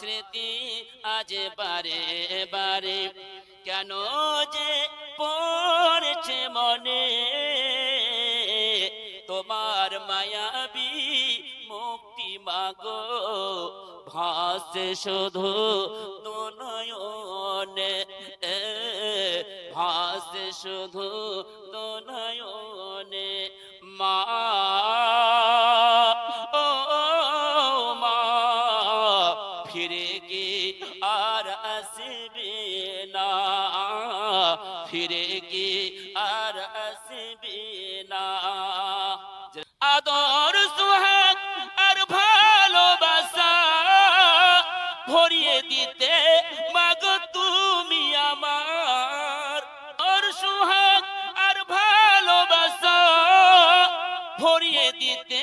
স্মৃতি আজ বারে বারে। কেন যে পড়ছে মনে? তোমার মায়াবী মুক্তি মাগো। ভাসে শুধু দোনয়নে। ভাসে শুধু দোনয়নে। মা ফিরে কি আর আসবে না। ফিরে কি আর আসবে না। আদর, সুহাগ আর ভালোবাসা ভরিয়ে দিতে মাগ তুমি আমার। ওর সুহাগ আর ভালোবাসা ভরিয়ে দিতে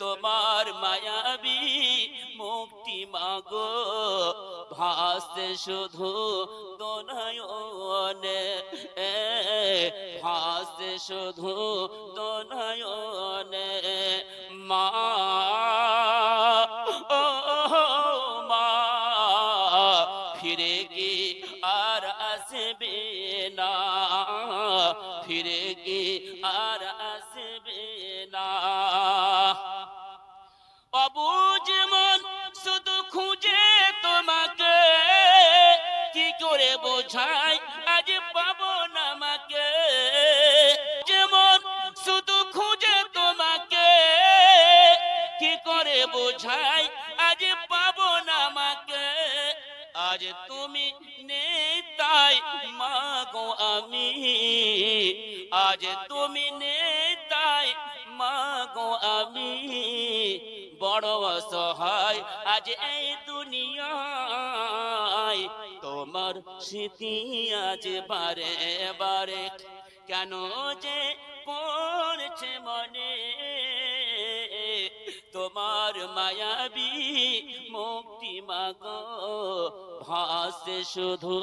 তোমার মায়াবী মুক্তি মাগো। ভাসতে শুধু দোনয়নে ভাসতে শুধু দোনায়নে। মা ফিরে কি আর আসবে না। ফিরে কি আর আসবে না। অবুজ মন শুধু খুঁজে তোমাকে। কি করে বোঝাই আজ পাবো না আমাকে? যেমন শুধু খুঁজে তোমাকে, কি করে বোঝাই আজ তুমি নেই তাই মাগো আমি। আজ তুমি নেই তাই মাগো আমি। বড় অসহায়, আজ এই দুনিয়ায় তোমার স্মৃতি আজ বারে বারে। কেন যে পড়ছে মনে? তোমার মায়াবী মুক্তি মাগো, ভাসে শুধু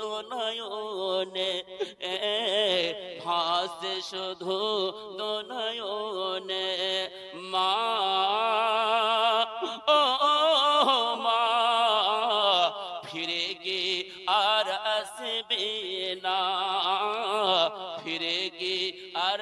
দোনয়নে ভাসে শুধু দোনয়নে মা, ও মা, ফিরে গে আর আসবে না, ফিরে গে আর